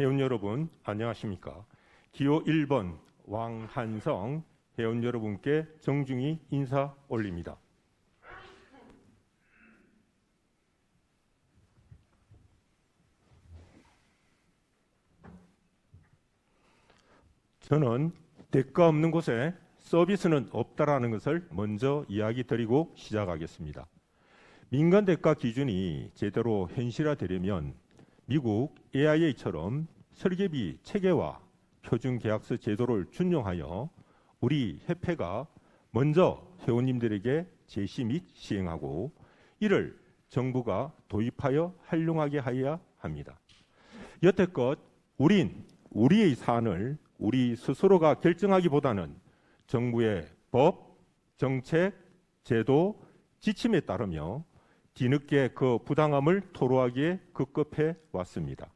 회원 여러분 안녕하십니까? 기호 1번 왕한성 회원 여러분께 정중히 인사 올립니다. 저는 대가 없는 곳에 서비스는 없다라는 것을 먼저 이야기 드리고 시작하겠습니다. 민간 대가 기준이 제대로 현실화되려면 미국 AIA처럼 설계비 체계와 표준 계약서 제도를 준용하여 우리 협회가 먼저 회원님들에게 제시 및 시행하고 이를 정부가 도입하여 활용하게 하여야 합니다. 여태껏 우린 우리의 사안을 우리 스스로가 결정하기보다는 정부의 법, 정책, 제도, 지침에 따르며 뒤늦게 그 부당함을 토로하기에 급급해 왔습니다.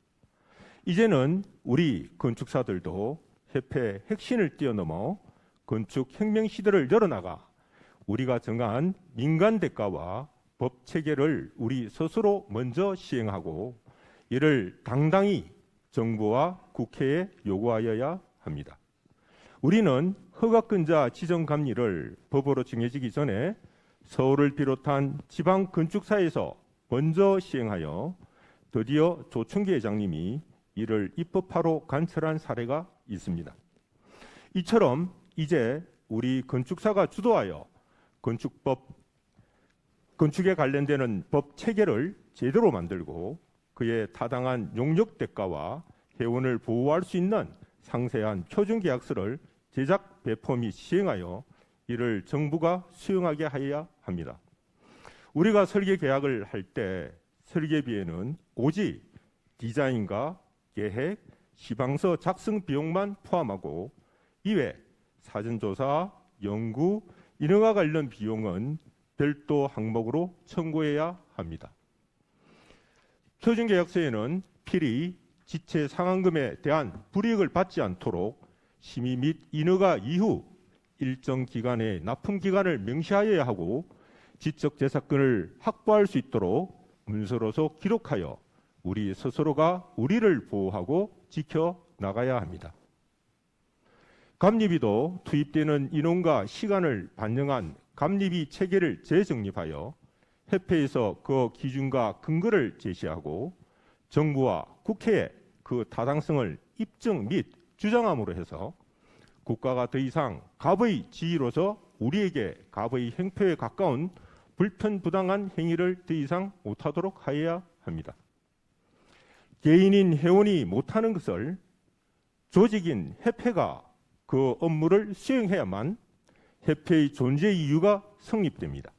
이제는 우리 건축사들도 협회 핵심을 뛰어넘어 건축 혁명 시대를 열어나가 우리가 정한 민간 대가와 법 체계를 우리 스스로 먼저 시행하고 이를 당당히 정부와 국회에 요구하여야 합니다. 우리는 허가권자 지정 감리를 법으로 정해지기 전에 서울을 비롯한 지방 건축사에서 먼저 시행하여 드디어 조충기 회장님이 이를 입법화로 관철한 사례가 있습니다. 이처럼 이제 우리 건축사가 주도하여 건축법 건축에 관련되는 법 체계를 제대로 만들고 그에 타당한 용역 대가와 회원을 보호할 수 있는 상세한 표준 계약서를 제작 배포 및 시행하여 이를 정부가 수용하게 하여야 합니다. 우리가 설계 계약을 할 때 설계비에는 오직 디자인과 계획, 시방서 작성 비용만 포함하고 이외 사전조사, 연구, 인허가 관련 비용은 별도 항목으로 청구해야 합니다. 표준계약서에는 필히 지체 상환금에 대한 불이익을 받지 않도록 심의 및 인허가 이후 일정 기간의 납품 기간을 명시하여야 하고 지적 재산권을 확보할 수 있도록 문서로서 기록하여 우리 스스로가 우리를 보호하고 지켜 나가야 합니다. 감리비도 투입되는 인원과 시간을 반영한 감리비 체계를 재정립하여 협회에서 그 기준과 근거를 제시하고 정부와 국회에 그 타당성을 입증 및 주장함으로 해서 국가가 더 이상 갑의 지위로서 우리에게 갑의 행패에 가까운 불편부당한 행위를 더 이상 못하도록 하여야 합니다. 개인인 회원이 못하는 것을 조직인 협회가 그 업무를 수행해야만 협회의 존재 이유가 성립됩니다.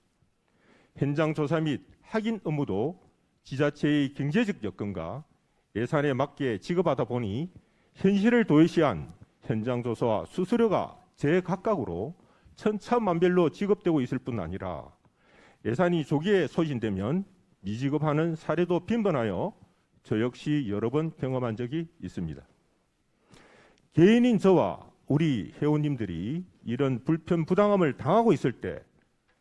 현장 조사 및 확인 업무도 지자체의 경제적 여건과 예산에 맞게 지급하다 보니 현실을 도외시한 현장 조사와 수수료가 제각각으로 천차만별로 지급되고 있을 뿐 아니라 예산이 조기에 소진되면 미지급하는 사례도 빈번하여 저 역시 여러 번 경험한 적이 있습니다. 개인인 저와 우리 회원님들이 이런 불편 부당함을 당하고 있을 때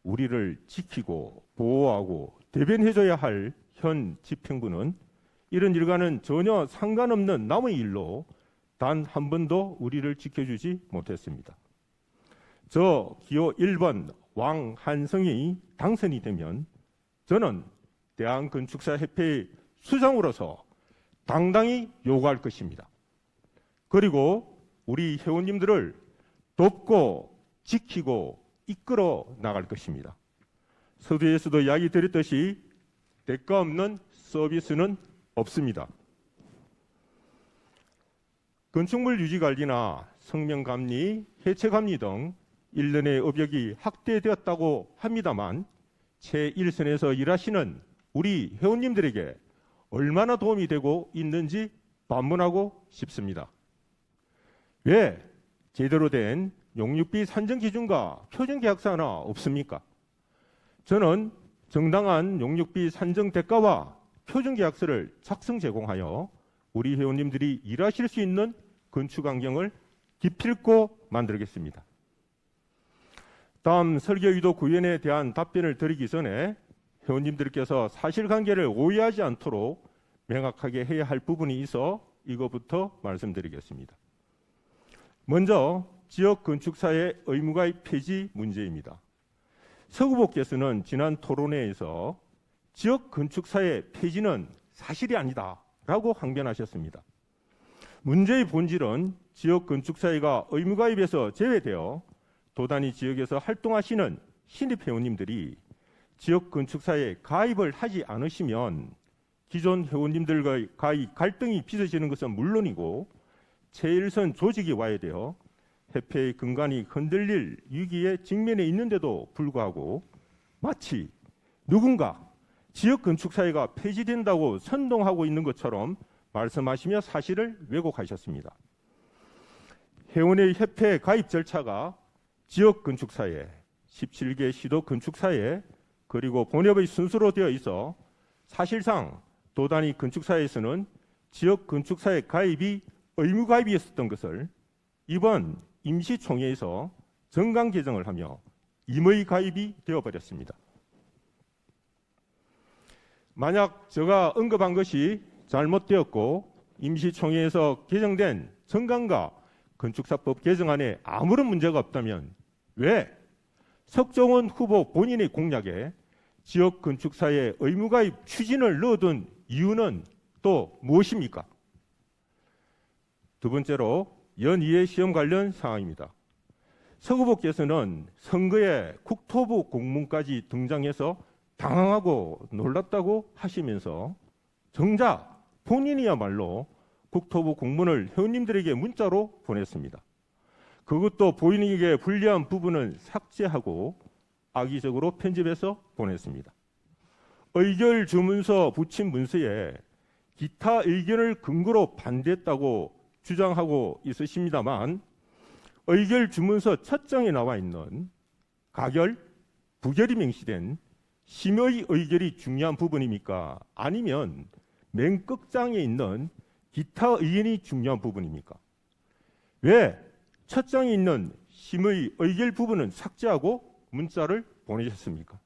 우리를 지키고 보호하고 대변해줘야 할 현 집행부는 이런 일과는 전혀 상관없는 남의 일로 단 한 번도 우리를 지켜주지 못했습니다. 저 기호 1번 왕한성이 당선이 되면 저는 대한건축사협회의 수장으로서 당당히 요구할 것입니다. 그리고 우리 회원님들을 돕고 지키고 이끌어 나갈 것입니다. 서두에서도 이야기 드렸듯이 대가 없는 서비스는 없습니다. 건축물 유지 관리나 성명 감리, 해체 감리 등 일련의 업역이 확대되었다고 합니다만 최일선에서 일하시는 우리 회원님들에게 얼마나 도움이 되고 있는지 반문하고 싶습니다. 왜 제대로 된 용역비 산정 기준과 표준 계약서 하나 없습니까? 저는 정당한 용역비 산정 대가와 표준 계약서를 작성 제공하여 우리 회원님들이 일하실 수 있는 건축 환경을 기필코 만들겠습니다. 다음 설계 의도 구현에 대한 답변을 드리기 전에 회원님들께서 사실관계를 오해하지 않도록 명확하게 해야 할 부분이 있어 이것부터 말씀드리겠습니다. 먼저 지역 건축사의 의무가입 폐지 문제입니다. 서 후보께서는 지난 토론회에서 지역 건축사의 폐지는 사실이 아니다 라고 항변하셨습니다. 문제의 본질은 지역 건축사회가 의무가입에서 제외되어 도단위 지역에서 활동하시는 신입 회원님들이 지역 건축사에 가입을 하지 않으시면 기존 회원님들과의 가입 갈등이 빚어지는 것은 물론이고 최일선 조직이 와야 되어 협회의 근간이 흔들릴 위기에 직면해 있는데도 불구하고 마치 누군가 지역 건축사회가 폐지된다고 선동하고 있는 것처럼 말씀하시며 사실을 왜곡하셨습니다. 회원의 협회 가입 절차가 지역 건축사회, 17개 시도 건축사회 그리고 본협의 순서로 되어 있어 사실상 도단위 건축사에서는 지역 건축사회 가입이 의무 가입이었던 것을 이번 임시총회에서 정강 개정을 하며 임의 가입이 되어버렸습니다. 만약 제가 언급한 것이 잘못되었고 임시총회에서 개정된 정강과 건축사법 개정안에 아무런 문제가 없다면 왜 석정원 후보 본인의 공약에 지역 건축사의 의무가입 추진을 넣어둔 이유는 또 무엇입니까? 두 번째로 연이해 시험 관련 사항입니다. 서 후보께서는 선거에 국토부 공문까지 등장해서 당황하고 놀랐다고 하시면서 정작 본인이야말로 국토부 공문을 회원님들에게 문자로 보냈습니다. 그것도 본인에게 불리한 부분은 삭제하고 악의적으로 편집해서 보냈습니다. 의결 주문서 붙인 문서에 기타 의견을 근거로 반대했다고 주장하고 있으십니다만 의결 주문서 첫 장에 나와 있는 가결, 부결이 명시된 심의 의결이 중요한 부분입니까? 아니면 맨 끝장에 있는 기타 의견이 중요한 부분입니까? 왜 첫 장에 있는 심의 의결 부분은 삭제하고 문자를 보내셨습니까?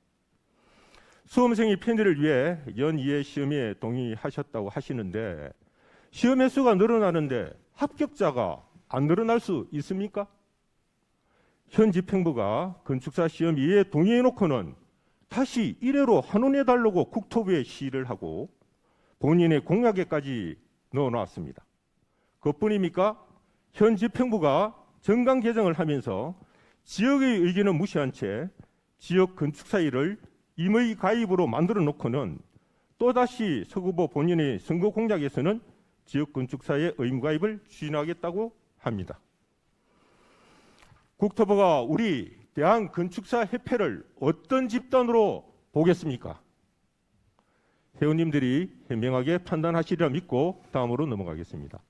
수험생이 편의를 위해 연이해 시험에 동의하셨다고 하시는데 시험 횟수가 늘어나는데 합격자가 안 늘어날 수 있습니까? 현 집행부가 건축사 시험 이에 동의해놓고는 다시 1회로 환원해달라고 국토부에 시를 하고 본인의 공약에까지 넣어놨습니다. 그뿐입니까? 현 집행부가 정강 개정을 하면서 지역의 의견은 무시한 채 지역 건축사회를 임의 가입으로 만들어 놓고는 또다시 서 후보 본인의 선거 공약에서는 지역 건축사의 의무 가입을 추진하겠다고 합니다. 국토부가 우리 대한건축사 협회를 어떤 집단으로 보겠습니까? 회원님들이 현명하게 판단하시리라 믿고 다음으로 넘어가겠습니다.